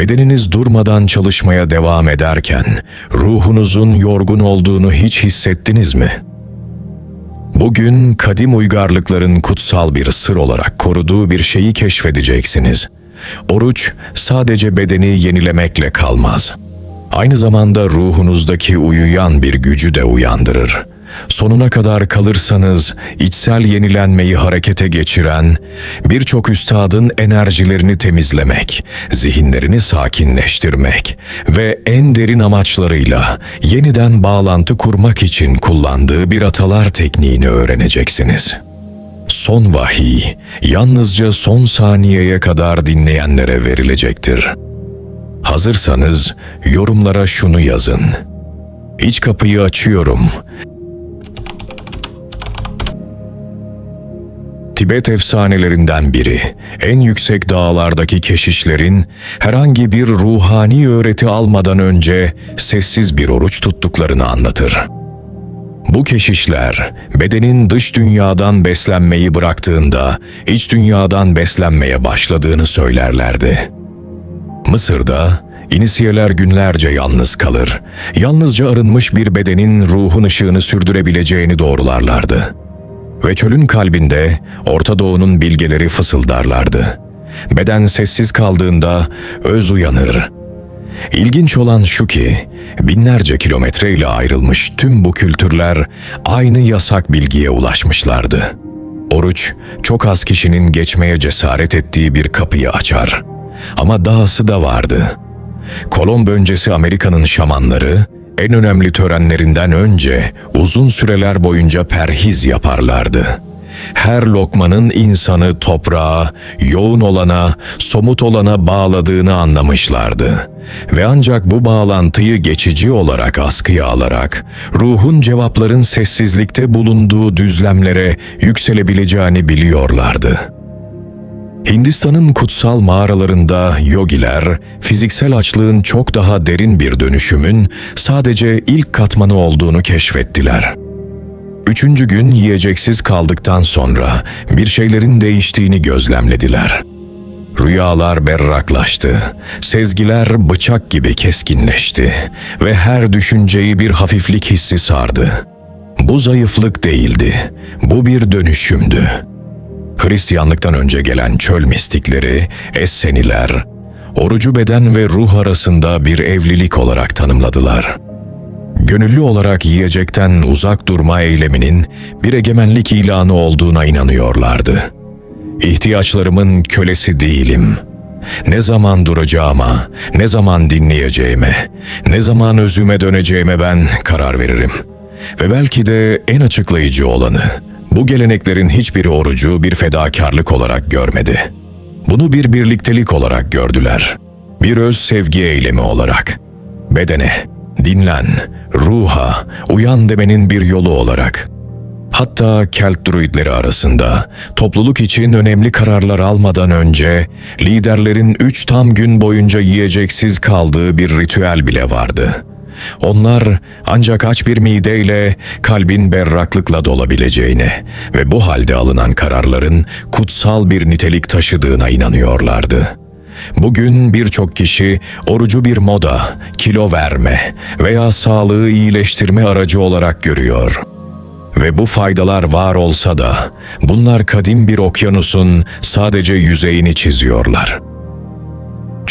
Bedeniniz durmadan çalışmaya devam ederken ruhunuzun yorgun olduğunu hiç hissettiniz mi? Bugün kadim uygarlıkların kutsal bir sır olarak koruduğu bir şeyi keşfedeceksiniz. Oruç sadece bedeni yenilemekle kalmaz. Aynı zamanda ruhunuzdaki uyuyan bir gücü de uyandırır. Sonuna kadar kalırsanız içsel yenilenmeyi harekete geçiren, birçok üstadın enerjilerini temizlemek, zihinlerini sakinleştirmek ve en derin amaçlarıyla yeniden bağlantı kurmak için kullandığı bir atalar tekniğini öğreneceksiniz. Son vahiy yalnızca son saniyeye kadar dinleyenlere verilecektir. Hazırsanız yorumlara şunu yazın. İç kapıyı açıyorum. Tibet efsanelerinden biri, en yüksek dağlardaki keşişlerin herhangi bir ruhani öğreti almadan önce sessiz bir oruç tuttuklarını anlatır. Bu keşişler bedenin dış dünyadan beslenmeyi bıraktığında iç dünyadan beslenmeye başladığını söylerlerdi. Mısır'da inisiyeler günlerce yalnız kalır. Yalnızca arınmış bir bedenin ruhun ışığını sürdürebileceğini doğrularlardı. Ve çölün kalbinde Orta Doğu'nun bilgeleri fısıldarlardı. Beden sessiz kaldığında öz uyanır. İlginç olan şu ki binlerce kilometreyle ayrılmış tüm bu kültürler aynı yasak bilgiye ulaşmışlardı. Oruç çok az kişinin geçmeye cesaret ettiği bir kapıyı açar. Ama dahası da vardı. Kolomb öncesi Amerika'nın şamanları en önemli törenlerinden önce uzun süreler boyunca perhiz yaparlardı. Her lokmanın insanı toprağa, yoğun olana, somut olana bağladığını anlamışlardı. Ve ancak bu bağlantıyı geçici olarak askıya alarak, ruhun cevapların sessizlikte bulunduğu düzlemlere yükselebileceğini biliyorlardı.'' Hindistan'ın kutsal mağaralarında yogiler, fiziksel açlığın çok daha derin bir dönüşümün sadece ilk katmanı olduğunu keşfettiler. Üçüncü gün yiyeceksiz kaldıktan sonra bir şeylerin değiştiğini gözlemlediler. Rüyalar berraklaştı, sezgiler bıçak gibi keskinleşti ve her düşünceyi bir hafiflik hissi sardı. Bu zayıflık değildi, bu bir dönüşümdü. Hristiyanlıktan önce gelen çöl mistikleri, Esseniler, orucu beden ve ruh arasında bir evlilik olarak tanımladılar. Gönüllü olarak yiyecekten uzak durma eyleminin bir egemenlik ilanı olduğuna inanıyorlardı. İhtiyaçlarımın kölesi değilim. Ne zaman duracağıma, ne zaman dinleyeceğime, ne zaman özüme döneceğime ben karar veririm. Ve belki de en açıklayıcı olanı, bu geleneklerin hiçbiri orucu bir fedakarlık olarak görmedi. Bunu bir birliktelik olarak gördüler. Bir öz sevgi eylemi olarak. Bedene, dinlen, ruha, uyan demenin bir yolu olarak. Hatta Kelt druidleri arasında topluluk için önemli kararlar almadan önce liderlerin üç tam gün boyunca yiyeceksiz kaldığı bir ritüel bile vardı.'' Onlar ancak aç bir mideyle kalbin berraklıkla dolabileceğine ve bu halde alınan kararların kutsal bir nitelik taşıdığına inanıyorlardı. Bugün birçok kişi orucu bir moda, kilo verme veya sağlığı iyileştirme aracı olarak görüyor. Ve bu faydalar var olsa da bunlar kadim bir okyanusun sadece yüzeyini çiziyorlar.''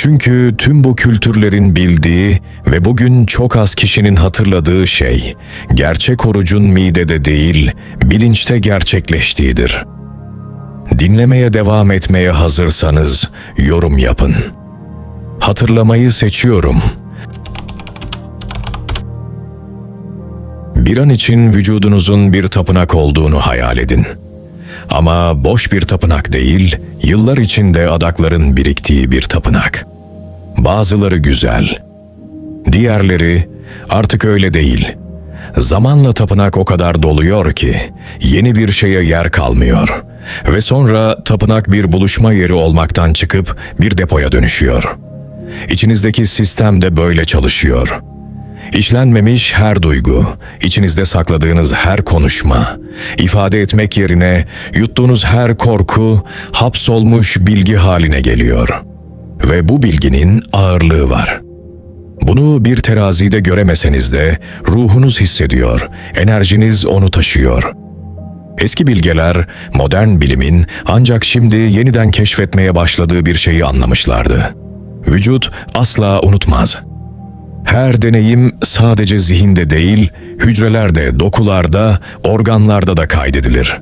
Çünkü tüm bu kültürlerin bildiği ve bugün çok az kişinin hatırladığı şey, gerçek orucun midede değil, bilinçte gerçekleştiğidir. Dinlemeye devam etmeye hazırsanız yorum yapın. Hatırlamayı seçiyorum. Bir an için vücudunuzun bir tapınak olduğunu hayal edin. Ama boş bir tapınak değil, yıllar içinde adakların biriktiği bir tapınak. Bazıları güzel, diğerleri artık öyle değil. Zamanla tapınak o kadar doluyor ki yeni bir şeye yer kalmıyor ve sonra tapınak bir buluşma yeri olmaktan çıkıp bir depoya dönüşüyor. İçinizdeki sistem de böyle çalışıyor. İşlenmemiş her duygu, içinizde sakladığınız her konuşma, ifade etmek yerine yuttuğunuz her korku hapsolmuş bilgi haline geliyor. Ve bu bilginin ağırlığı var. Bunu bir terazide göremeseniz de ruhunuz hissediyor, enerjiniz onu taşıyor. Eski bilgeler modern bilimin ancak şimdi yeniden keşfetmeye başladığı bir şeyi anlamışlardı. Vücut asla unutmaz. Her deneyim sadece zihinde değil, hücrelerde, dokularda, organlarda da kaydedilir.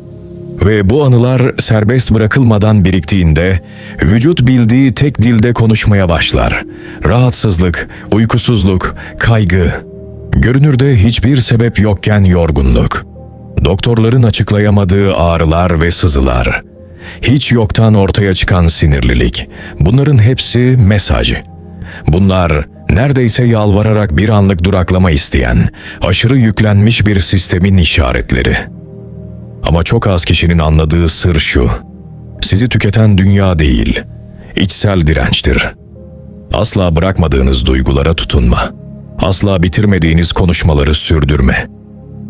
Ve bu anılar serbest bırakılmadan biriktiğinde vücut bildiği tek dilde konuşmaya başlar. Rahatsızlık, uykusuzluk, kaygı, görünürde hiçbir sebep yokken yorgunluk, doktorların açıklayamadığı ağrılar ve sızılar, hiç yoktan ortaya çıkan sinirlilik, bunların hepsi mesaj. Bunlar neredeyse yalvararak bir anlık duraklama isteyen, aşırı yüklenmiş bir sistemin işaretleri. Ama çok az kişinin anladığı sır şu. Sizi tüketen dünya değil, içsel dirençtir. Asla bırakmadığınız duygulara tutunma. Asla bitirmediğiniz konuşmaları sürdürme.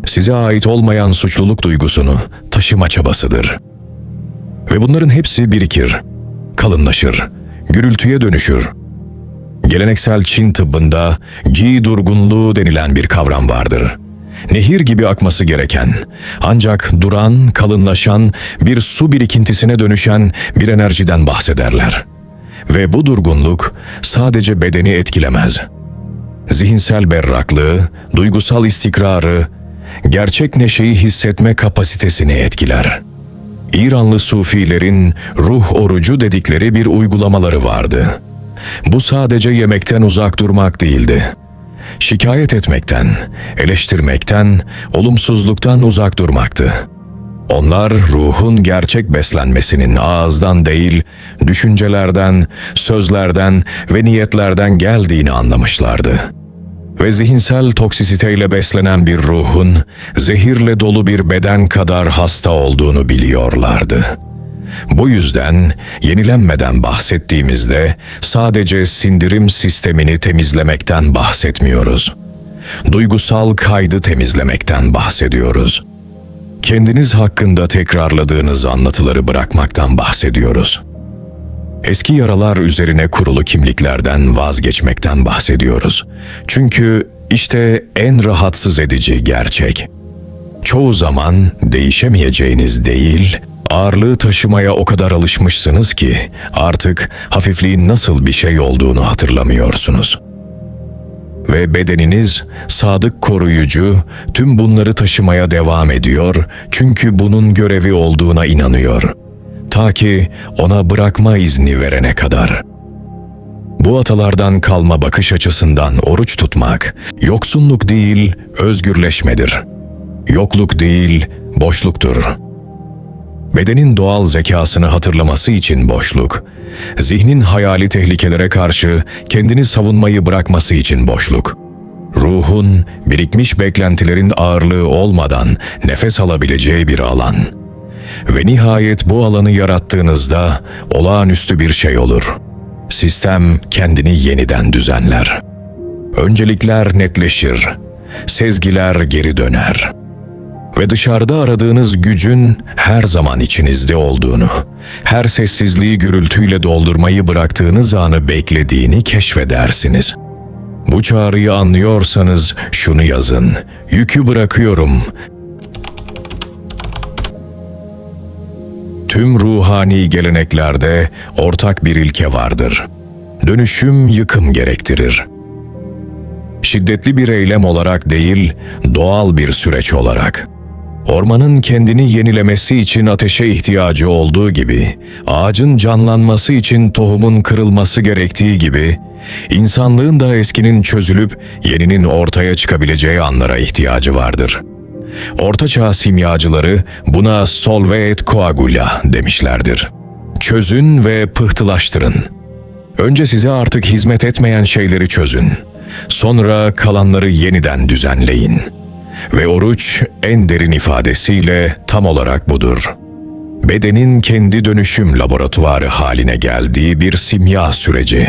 Size ait olmayan suçluluk duygusunu taşıma çabasıdır. Ve bunların hepsi birikir, kalınlaşır, gürültüye dönüşür. Geleneksel Çin tıbbında Ji durgunluğu denilen bir kavram vardır. Nehir gibi akması gereken, ancak duran, kalınlaşan, bir su birikintisine dönüşen bir enerjiden bahsederler. Ve bu durgunluk sadece bedeni etkilemez. Zihinsel berraklığı, duygusal istikrarı, gerçek neşeyi hissetme kapasitesini etkiler. İranlı sufilerin ruh orucu dedikleri bir uygulamaları vardı. Bu sadece yemekten uzak durmak değildi. Şikayet etmekten, eleştirmekten, olumsuzluktan uzak durmaktı. Onlar ruhun gerçek beslenmesinin ağızdan değil, düşüncelerden, sözlerden ve niyetlerden geldiğini anlamışlardı. Ve zihinsel toksisiteyle beslenen bir ruhun, zehirle dolu bir beden kadar hasta olduğunu biliyorlardı. Bu yüzden yenilenmeden bahsettiğimizde sadece sindirim sistemini temizlemekten bahsetmiyoruz. Duygusal kaydı temizlemekten bahsediyoruz. Kendiniz hakkında tekrarladığınız anlatıları bırakmaktan bahsediyoruz. Eski yaralar üzerine kurulu kimliklerden vazgeçmekten bahsediyoruz. Çünkü işte en rahatsız edici gerçek. Çoğu zaman değişemeyeceğiniz değil, ağırlığı taşımaya o kadar alışmışsınız ki artık hafifliğin nasıl bir şey olduğunu hatırlamıyorsunuz. Ve bedeniniz sadık koruyucu tüm bunları taşımaya devam ediyor çünkü bunun görevi olduğuna inanıyor. Ta ki ona bırakma izni verene kadar. Bu atalardan kalma bakış açısından oruç tutmak yoksunluk değil özgürleşmedir. Yokluk değil boşluktur.'' Bedenin doğal zekasını hatırlaması için boşluk, zihnin hayali tehlikelere karşı kendini savunmayı bırakması için boşluk, ruhun birikmiş beklentilerin ağırlığı olmadan nefes alabileceği bir alan. Ve nihayet bu alanı yarattığınızda olağanüstü bir şey olur. Sistem kendini yeniden düzenler. Öncelikler netleşir, sezgiler geri döner.'' Ve dışarıda aradığınız gücün her zaman içinizde olduğunu, her sessizliği gürültüyle doldurmayı bıraktığınız anı beklediğini keşfedersiniz. Bu çağrıyı anlıyorsanız şunu yazın. Yükü bırakıyorum. Tüm ruhani geleneklerde ortak bir ilke vardır. Dönüşüm yıkım gerektirir. Şiddetli bir eylem olarak değil, doğal bir süreç olarak.'' Ormanın kendini yenilemesi için ateşe ihtiyacı olduğu gibi, ağacın canlanması için tohumun kırılması gerektiği gibi, insanlığın da eskinin çözülüp yeninin ortaya çıkabileceği anlara ihtiyacı vardır. Ortaçağ simyacıları buna solve et coagula demişlerdir. Çözün ve pıhtılaştırın. Önce size artık hizmet etmeyen şeyleri çözün. Sonra kalanları yeniden düzenleyin.'' Ve oruç en derin ifadesiyle tam olarak budur. Bedenin kendi dönüşüm laboratuvarı haline geldiği bir simya süreci.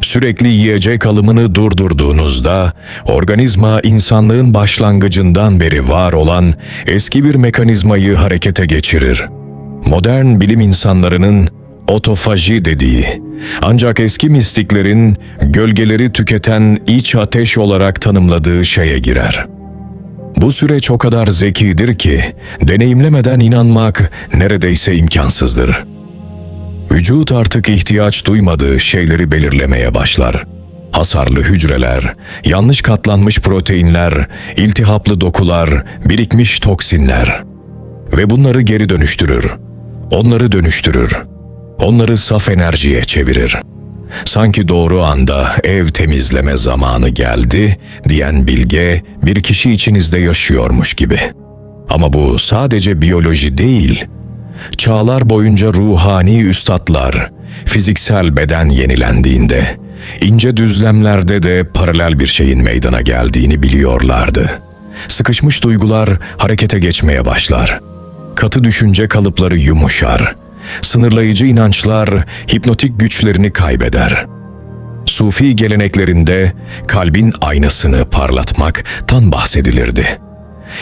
Sürekli yiyecek alımını durdurduğunuzda organizma insanlığın başlangıcından beri var olan eski bir mekanizmayı harekete geçirir. Modern bilim insanlarının otofaji dediği ancak eski mistiklerin gölgeleri tüketen iç ateş olarak tanımladığı şeye girer. Bu süreç o kadar zekidir ki deneyimlemeden inanmak neredeyse imkansızdır. Vücut artık ihtiyaç duymadığı şeyleri belirlemeye başlar. Hasarlı hücreler, yanlış katlanmış proteinler, iltihaplı dokular, birikmiş toksinler ve bunları geri dönüştürür. Onları dönüştürür. Onları saf enerjiye çevirir. Sanki doğru anda ev temizleme zamanı geldi diyen bilge bir kişi içinizde yaşıyormuş gibi. Ama bu sadece biyoloji değil. Çağlar boyunca ruhani üstadlar, fiziksel beden yenilendiğinde, ince düzlemlerde de paralel bir şeyin meydana geldiğini biliyorlardı. Sıkışmış duygular harekete geçmeye başlar. Katı düşünce kalıpları yumuşar. Sınırlayıcı inançlar hipnotik güçlerini kaybeder. Sufi geleneklerinde kalbin aynasını parlatmaktan bahsedilirdi.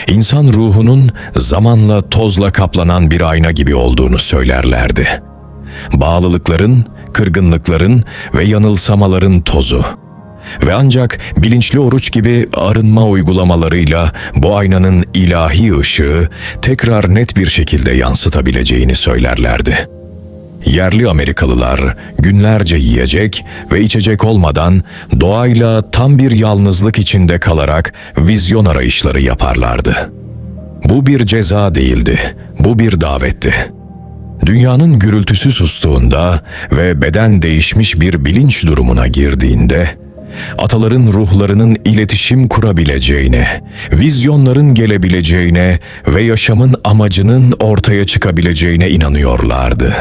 İnsan ruhunun zamanla tozla kaplanan bir ayna gibi olduğunu söylerlerdi. Bağlılıkların, kırgınlıkların ve yanılsamaların tozu. Ve ancak bilinçli oruç gibi arınma uygulamalarıyla bu aynanın ilahi ışığı tekrar net bir şekilde yansıtabileceğini söylerlerdi. Yerli Amerikalılar günlerce yiyecek ve içecek olmadan doğayla tam bir yalnızlık içinde kalarak vizyon arayışları yaparlardı. Bu bir ceza değildi, bu bir davetti. Dünyanın gürültüsü sustuğunda ve beden değişmiş bir bilinç durumuna girdiğinde, ataların ruhlarının iletişim kurabileceğine, vizyonların gelebileceğine ve yaşamın amacının ortaya çıkabileceğine inanıyorlardı.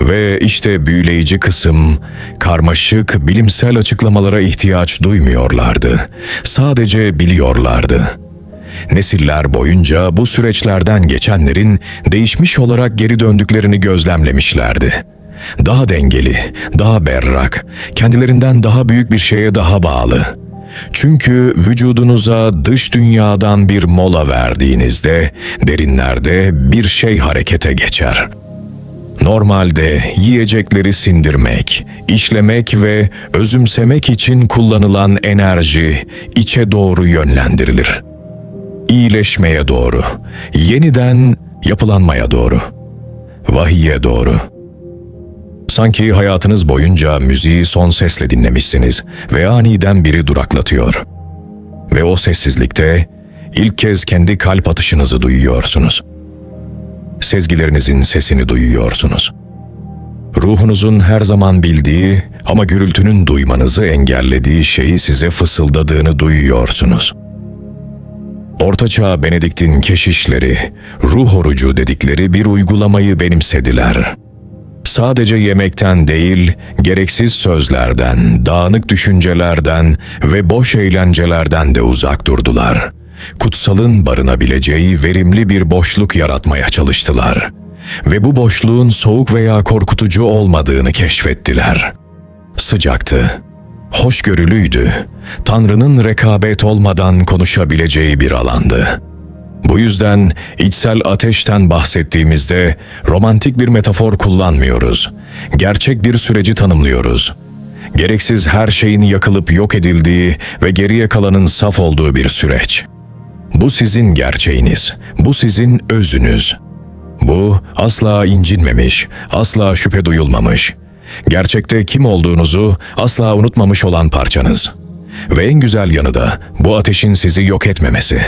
Ve işte büyüleyici kısım, karmaşık bilimsel açıklamalara ihtiyaç duymuyorlardı. Sadece biliyorlardı. Nesiller boyunca bu süreçlerden geçenlerin değişmiş olarak geri döndüklerini gözlemlemişlerdi. Daha dengeli, daha berrak, kendilerinden daha büyük bir şeye daha bağlı. Çünkü vücudunuza dış dünyadan bir mola verdiğinizde derinlerde bir şey harekete geçer.'' Normalde yiyecekleri sindirmek, işlemek ve özümsemek için kullanılan enerji içe doğru yönlendirilir. İyileşmeye doğru, yeniden yapılanmaya doğru, vahiye doğru. Sanki hayatınız boyunca müziği son sesle dinlemişsiniz ve aniden biri duraklatıyor. Ve o sessizlikte ilk kez kendi kalp atışınızı duyuyorsunuz.'' sezgilerinizin sesini duyuyorsunuz. Ruhunuzun her zaman bildiği ama gürültünün duymanızı engellediği şeyi size fısıldadığını duyuyorsunuz. Ortaçağ Benedikt'in keşişleri, ruh orucu dedikleri bir uygulamayı benimsediler. Sadece yemekten değil, gereksiz sözlerden, dağınık düşüncelerden ve boş eğlencelerden de uzak durdular.'' kutsalın barınabileceği verimli bir boşluk yaratmaya çalıştılar ve bu boşluğun soğuk veya korkutucu olmadığını keşfettiler. Sıcaktı, hoşgörülüydü, Tanrı'nın rekabet olmadan konuşabileceği bir alandı. Bu yüzden içsel ateşten bahsettiğimizde romantik bir metafor kullanmıyoruz. Gerçek bir süreci tanımlıyoruz. Gereksiz her şeyin yakılıp yok edildiği ve geriye kalanın saf olduğu bir süreç.'' Bu sizin gerçeğiniz, bu sizin özünüz. Bu asla incinmemiş, asla şüphe duyulmamış. Gerçekte kim olduğunuzu asla unutmamış olan parçanız. Ve en güzel yanı da bu ateşin sizi yok etmemesi.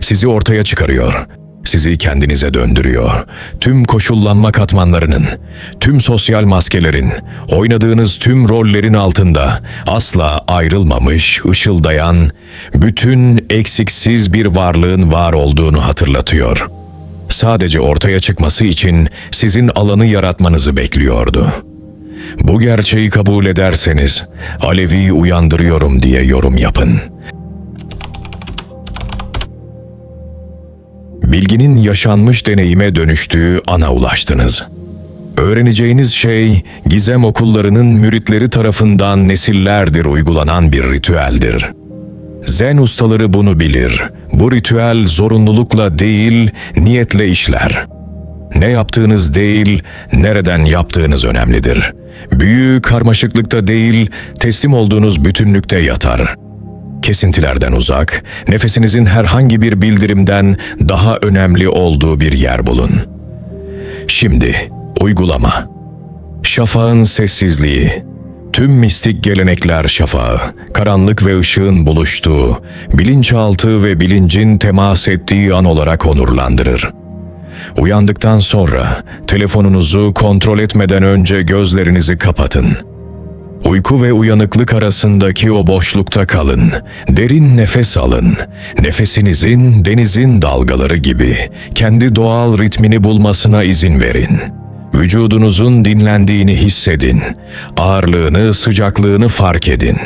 Sizi ortaya çıkarıyor, sizi kendinize döndürüyor. Tüm koşullanma katmanlarının, tüm sosyal maskelerin, oynadığınız tüm rollerin altında asla ayrılmamış, ışıldayan, bütün eksiksiz bir varlığın var olduğunu hatırlatıyor. Sadece ortaya çıkması için sizin alanı yaratmanızı bekliyordu. Bu gerçeği kabul ederseniz Alevi uyandırıyorum diye yorum yapın.'' bilginin yaşanmış deneyime dönüştüğü ana ulaştınız. Öğreneceğiniz şey gizem okullarının müritleri tarafından nesillerdir uygulanan bir ritüeldir. Zen ustaları bunu bilir. Bu ritüel zorunlulukla değil, niyetle işler. Ne yaptığınız değil, nereden yaptığınız önemlidir. Büyü karmaşıklıkta değil, teslim olduğunuz bütünlükte yatar. Kesintilerden uzak, nefesinizin herhangi bir bildirimden daha önemli olduğu bir yer bulun. Şimdi uygulama. Şafağın sessizliği. Tüm mistik gelenekler şafağı, karanlık ve ışığın buluştuğu, bilinçaltı ve bilincin temas ettiği an olarak onurlandırır. Uyandıktan sonra telefonunuzu kontrol etmeden önce gözlerinizi kapatın. Uyku ve uyanıklık arasındaki o boşlukta kalın. Derin nefes alın. Nefesinizin denizin dalgaları gibi kendi doğal ritmini bulmasına izin verin. Vücudunuzun dinlendiğini hissedin. Ağırlığını, sıcaklığını fark edin.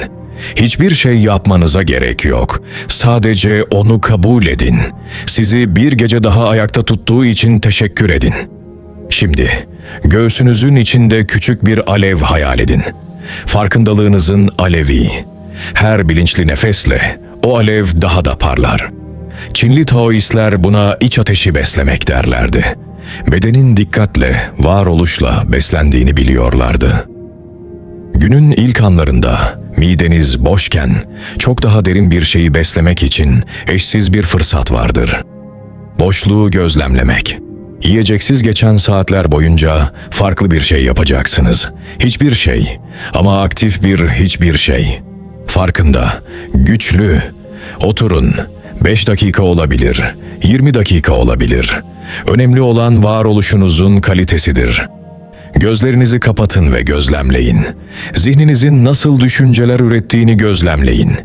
Hiçbir şey yapmanıza gerek yok. Sadece onu kabul edin. Sizi bir gece daha ayakta tuttuğu için teşekkür edin. Şimdi göğsünüzün içinde küçük bir alev hayal edin. Farkındalığınızın alevi. Her bilinçli nefesle o alev daha da parlar. Çinli Taoistler buna iç ateşi beslemek derlerdi. Bedenin dikkatle, varoluşla beslendiğini biliyorlardı. Günün ilk anlarında mideniz boşken çok daha derin bir şeyi beslemek için eşsiz bir fırsat vardır. Boşluğu gözlemlemek. Yiyeceksiz geçen saatler boyunca farklı bir şey yapacaksınız. Hiçbir şey ama aktif bir hiçbir şey. Farkında, güçlü. Oturun. 5 dakika olabilir, 20 dakika olabilir. Önemli olan varoluşunuzun kalitesidir. Gözlerinizi kapatın ve gözlemleyin. Zihninizin nasıl düşünceler ürettiğini gözlemleyin.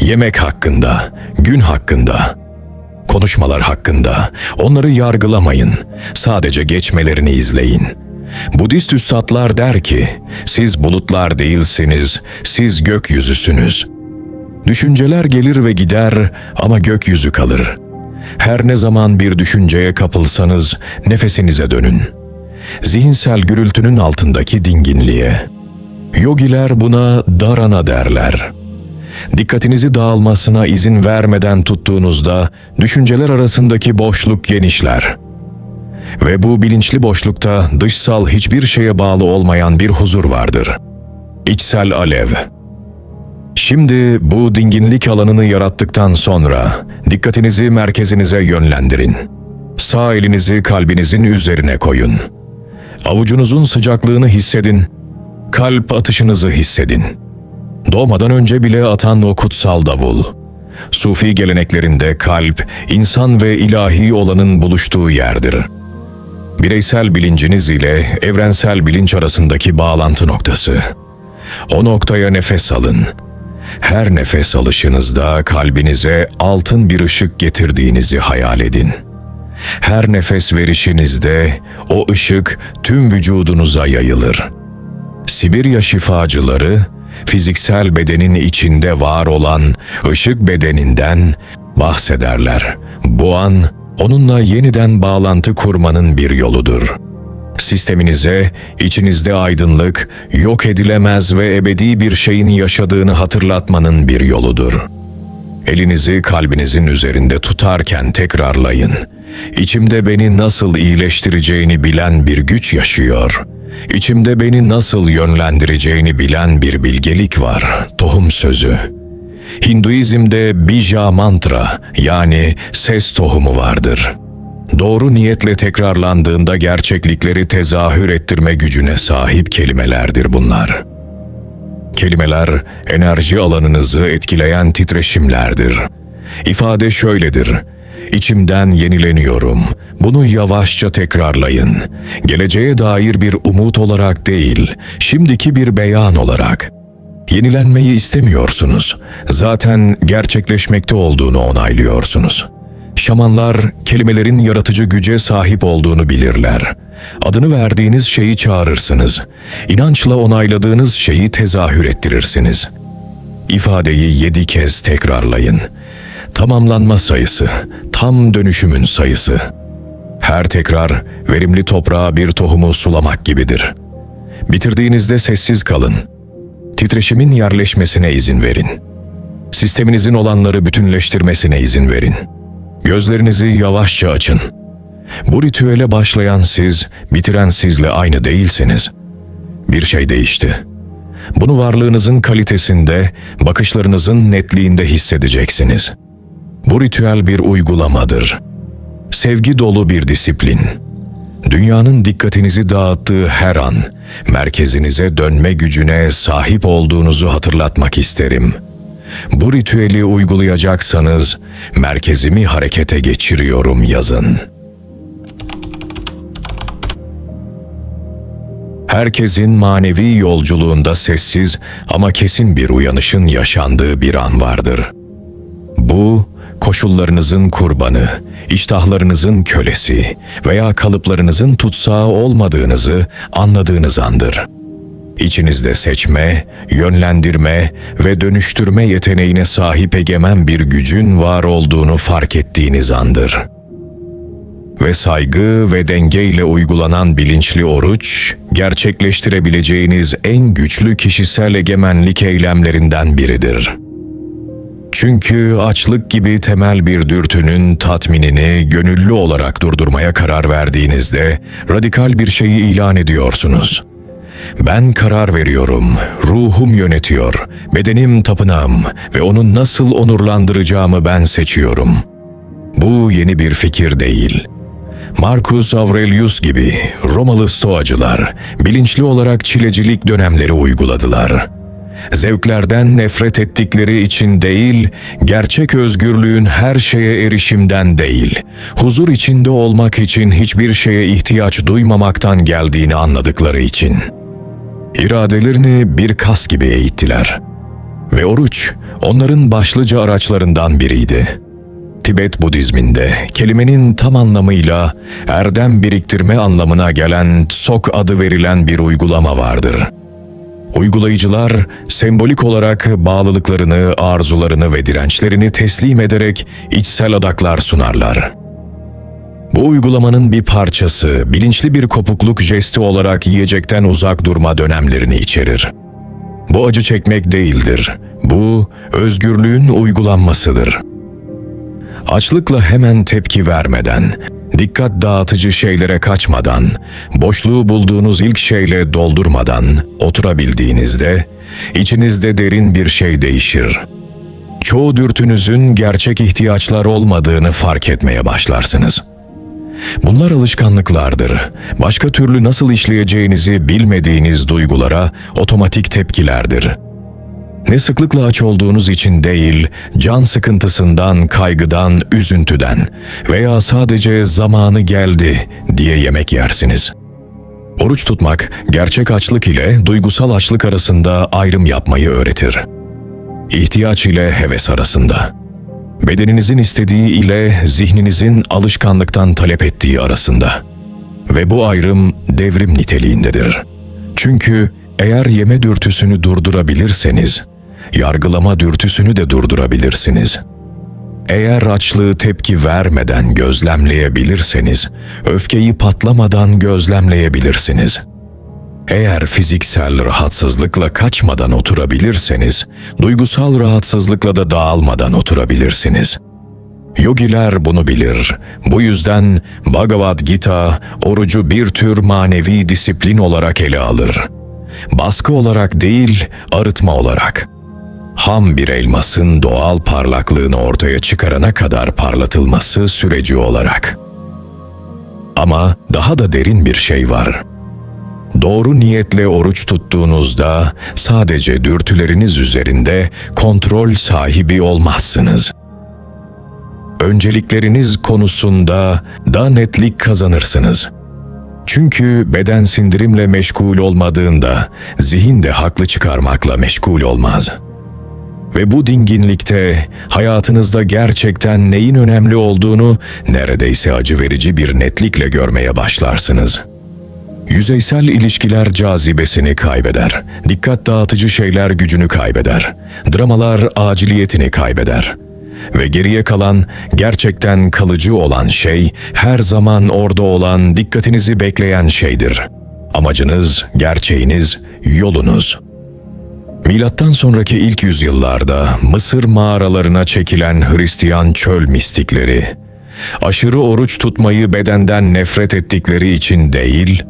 Yemek hakkında, gün hakkında, konuşmalar hakkında onları yargılamayın. Sadece geçmelerini izleyin. Budist üstadlar der ki, siz bulutlar değilsiniz, siz gökyüzüsünüz. Düşünceler gelir ve gider ama gökyüzü kalır. Her ne zaman bir düşünceye kapılsanız nefesinize dönün. Zihinsel gürültünün altındaki dinginliğe. Yogiler buna darana derler. Dikkatinizi dağılmasına izin vermeden tuttuğunuzda düşünceler arasındaki boşluk genişler. Ve bu bilinçli boşlukta dışsal hiçbir şeye bağlı olmayan bir huzur vardır. İçsel alev. Şimdi bu dinginlik alanını yarattıktan sonra dikkatinizi merkezinize yönlendirin. Sağ elinizi kalbinizin üzerine koyun. Avucunuzun sıcaklığını hissedin. Kalp atışınızı hissedin. Doğmadan önce bile atan o kutsal davul. Sufi geleneklerinde kalp, insan ve ilahi olanın buluştuğu yerdir. Bireysel bilinciniz ile evrensel bilinç arasındaki bağlantı noktası. O noktaya nefes alın. Her nefes alışınızda kalbinize altın bir ışık getirdiğinizi hayal edin. Her nefes verişinizde o ışık tüm vücudunuza yayılır. Sibirya şifacıları fiziksel bedenin içinde var olan ışık bedeninden bahsederler. Bu an onunla yeniden bağlantı kurmanın bir yoludur. Sisteminize içinizde aydınlık, yok edilemez ve ebedi bir şeyin yaşadığını hatırlatmanın bir yoludur. Elinizi kalbinizin üzerinde tutarken tekrarlayın. İçimde beni nasıl iyileştireceğini bilen bir güç yaşıyor. İçimde beni nasıl yönlendireceğini bilen bir bilgelik var. Tohum sözü. Hinduizm'de bija mantra yani ses tohumu vardır. Doğru niyetle tekrarlandığında gerçeklikleri tezahür ettirme gücüne sahip kelimelerdir bunlar. Kelimeler enerji alanınızı etkileyen titreşimlerdir. İfade şöyledir. İçimden yenileniyorum. Bunu yavaşça tekrarlayın. Geleceğe dair bir umut olarak değil, şimdiki bir beyan olarak. Yenilenmeyi istemiyorsunuz. Zaten gerçekleşmekte olduğunu onaylıyorsunuz. Şamanlar kelimelerin yaratıcı güce sahip olduğunu bilirler. Adını verdiğiniz şeyi çağırırsınız. İnançla onayladığınız şeyi tezahür ettirirsiniz. İfadeyi yedi kez tekrarlayın. Tamamlanma sayısı, tam dönüşümün sayısı. Her tekrar verimli toprağa bir tohumu sulamak gibidir. Bitirdiğinizde sessiz kalın. Titreşimin yerleşmesine izin verin. Sisteminizin olanları bütünleştirmesine izin verin. Gözlerinizi yavaşça açın. Bu ritüele başlayan siz, bitiren sizle aynı değilsiniz. Bir şey değişti. Bunu varlığınızın kalitesinde, bakışlarınızın netliğinde hissedeceksiniz. Bu ritüel bir uygulamadır. Sevgi dolu bir disiplin. Dünyanın dikkatinizi dağıttığı her an merkezinize dönme gücüne sahip olduğunuzu hatırlatmak isterim. Bu ritüeli uygulayacaksanız merkezimi harekete geçiriyorum yazın. Herkesin manevi yolculuğunda sessiz ama kesin bir uyanışın yaşandığı bir an vardır. Bu, koşullarınızın kurbanı, iştahlarınızın kölesi veya kalıplarınızın tutsağı olmadığınızı anladığınız andır. İçinizde seçme, yönlendirme ve dönüştürme yeteneğine sahip egemen bir gücün var olduğunu fark ettiğiniz andır. Ve saygı ve denge ile uygulanan bilinçli oruç, gerçekleştirebileceğiniz en güçlü kişisel egemenlik eylemlerinden biridir.'' Çünkü açlık gibi temel bir dürtünün tatminini gönüllü olarak durdurmaya karar verdiğinizde radikal bir şeyi ilan ediyorsunuz. Ben karar veriyorum, ruhum yönetiyor, bedenim tapınağım ve onu nasıl onurlandıracağımı ben seçiyorum. Bu yeni bir fikir değil. Marcus Aurelius gibi Romalı stoacılar bilinçli olarak çilecilik dönemleri uyguladılar.'' zevklerden nefret ettikleri için değil, gerçek özgürlüğün her şeye erişimden değil, huzur içinde olmak için hiçbir şeye ihtiyaç duymamaktan geldiğini anladıkları için. İradelerini bir kas gibi eğittiler. Ve oruç onların başlıca araçlarından biriydi. Tibet Budizminde kelimenin tam anlamıyla erdem biriktirme anlamına gelen sok adı verilen bir uygulama vardır.'' Uygulayıcılar sembolik olarak bağlılıklarını, arzularını ve dirençlerini teslim ederek içsel adaklar sunarlar. Bu uygulamanın bir parçası bilinçli bir kopukluk jesti olarak yiyecekten uzak durma dönemlerini içerir. Bu acı çekmek değildir. Bu özgürlüğün uygulanmasıdır. Açlıkla hemen tepki vermeden, dikkat dağıtıcı şeylere kaçmadan, boşluğu bulduğunuz ilk şeyle doldurmadan oturabildiğinizde içinizde derin bir şey değişir. Çoğu dürtünüzün gerçek ihtiyaçlar olmadığını fark etmeye başlarsınız. Bunlar alışkanlıklardır. Başka türlü nasıl işleyeceğinizi bilmediğiniz duygulara otomatik tepkilerdir.'' Ne sıklıkla aç olduğunuz için değil, can sıkıntısından, kaygıdan, üzüntüden veya sadece zamanı geldi diye yemek yersiniz. Oruç tutmak, gerçek açlık ile duygusal açlık arasında ayrım yapmayı öğretir. İhtiyaç ile heves arasında. Bedeninizin istediği ile zihninizin alışkanlıktan talep ettiği arasında. Ve bu ayrım devrim niteliğindedir. Çünkü eğer yeme dürtüsünü durdurabilirseniz, yargılama dürtüsünü de durdurabilirsiniz. Eğer açlığı tepki vermeden gözlemleyebilirseniz, öfkeyi patlamadan gözlemleyebilirsiniz. Eğer fiziksel rahatsızlıkla kaçmadan oturabilirseniz, duygusal rahatsızlıkla da dağılmadan oturabilirsiniz. Yogiler bunu bilir. Bu yüzden Bhagavad Gita orucu bir tür manevi disiplin olarak ele alır. Baskı olarak değil, arıtma olarak.'' Ham bir elmasın doğal parlaklığını ortaya çıkarana kadar parlatılması süreci olarak. Ama daha da derin bir şey var. Doğru niyetle oruç tuttuğunuzda sadece dürtüleriniz üzerinde kontrol sahibi olmazsınız. Öncelikleriniz konusunda da netlik kazanırsınız.'' Çünkü beden sindirimle meşgul olmadığında zihin de haklı çıkarmakla meşgul olmaz.'' Ve bu dinginlikte hayatınızda gerçekten neyin önemli olduğunu neredeyse acı verici bir netlikle görmeye başlarsınız. Yüzeysel ilişkiler cazibesini kaybeder. Dikkat dağıtıcı şeyler gücünü kaybeder. Dramalar aciliyetini kaybeder. Ve geriye kalan gerçekten kalıcı olan şey her zaman orada olan dikkatinizi bekleyen şeydir. Amacınız, gerçeğiniz, yolunuz.'' Milattan sonraki ilk yüzyıllarda Mısır mağaralarına çekilen Hristiyan çöl mistikleri, aşırı oruç tutmayı bedenden nefret ettikleri için değil,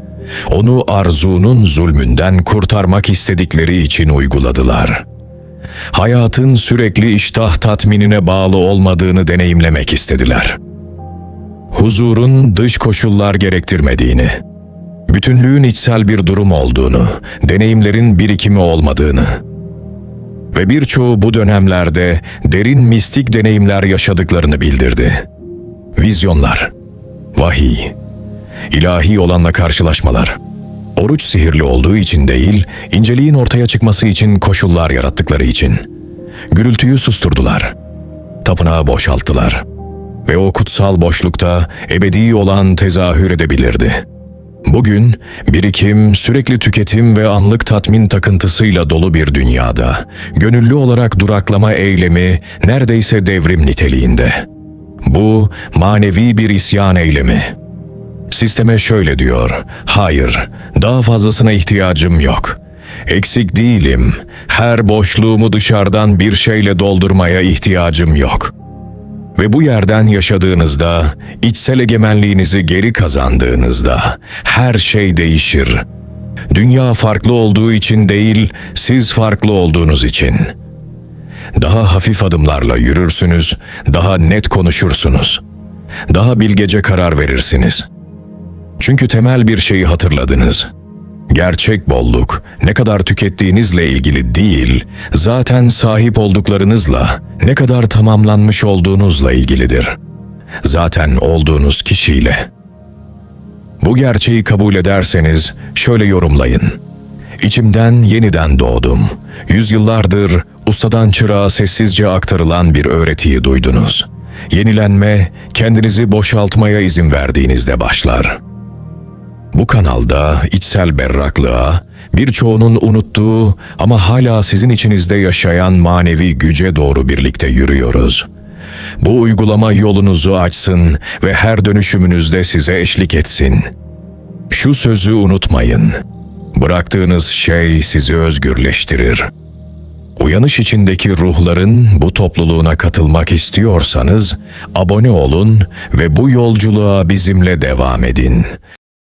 onu arzunun zulmünden kurtarmak istedikleri için uyguladılar. Hayatın sürekli iştah tatminine bağlı olmadığını deneyimlemek istediler. Huzurun dış koşullar gerektirmediğini, bütünlüğün içsel bir durum olduğunu, deneyimlerin birikimi olmadığını ve birçoğu bu dönemlerde derin mistik deneyimler yaşadıklarını bildirdi. Vizyonlar, vahiy, ilahi olanla karşılaşmalar. Oruç sihirli olduğu için değil, inceliğin ortaya çıkması için koşullar yarattıkları için. Gürültüyü susturdular. Tapınağı boşalttılar. Ve o kutsal boşlukta ebedi olan tezahür edebilirdi. Bugün birikim, sürekli tüketim ve anlık tatmin takıntısıyla dolu bir dünyada, gönüllü olarak duraklama eylemi neredeyse devrim niteliğinde. Bu manevi bir isyan eylemi. Sisteme şöyle diyor, hayır, daha fazlasına ihtiyacım yok. Eksik değilim, her boşluğumu dışarıdan bir şeyle doldurmaya ihtiyacım yok. Ve bu yerden yaşadığınızda, içsel egemenliğinizi geri kazandığınızda her şey değişir. Dünya farklı olduğu için değil, siz farklı olduğunuz için. Daha hafif adımlarla yürürsünüz, daha net konuşursunuz. Daha bilgece karar verirsiniz.'' Çünkü temel bir şeyi hatırladınız. Gerçek bolluk ne kadar tükettiğinizle ilgili değil, zaten sahip olduklarınızla, ne kadar tamamlanmış olduğunuzla ilgilidir. Zaten olduğunuz kişiyle. Bu gerçeği kabul ederseniz şöyle yorumlayın. İçimden yeniden doğdum. Yüzyıllardır ustadan çırağa sessizce aktarılan bir öğretiyi duydunuz. Yenilenme, kendinizi boşaltmaya izin verdiğinizde başlar.'' Bu kanalda içsel berraklığa, birçoğunun unuttuğu ama hala sizin içinizde yaşayan manevi güce doğru birlikte yürüyoruz. Bu uygulama yolunuzu açsın ve her dönüşümünüzde size eşlik etsin. Şu sözü unutmayın. Bıraktığınız şey sizi özgürleştirir. Uyanış içindeki ruhların bu topluluğuna katılmak istiyorsanız abone olun ve bu yolculuğa bizimle devam edin.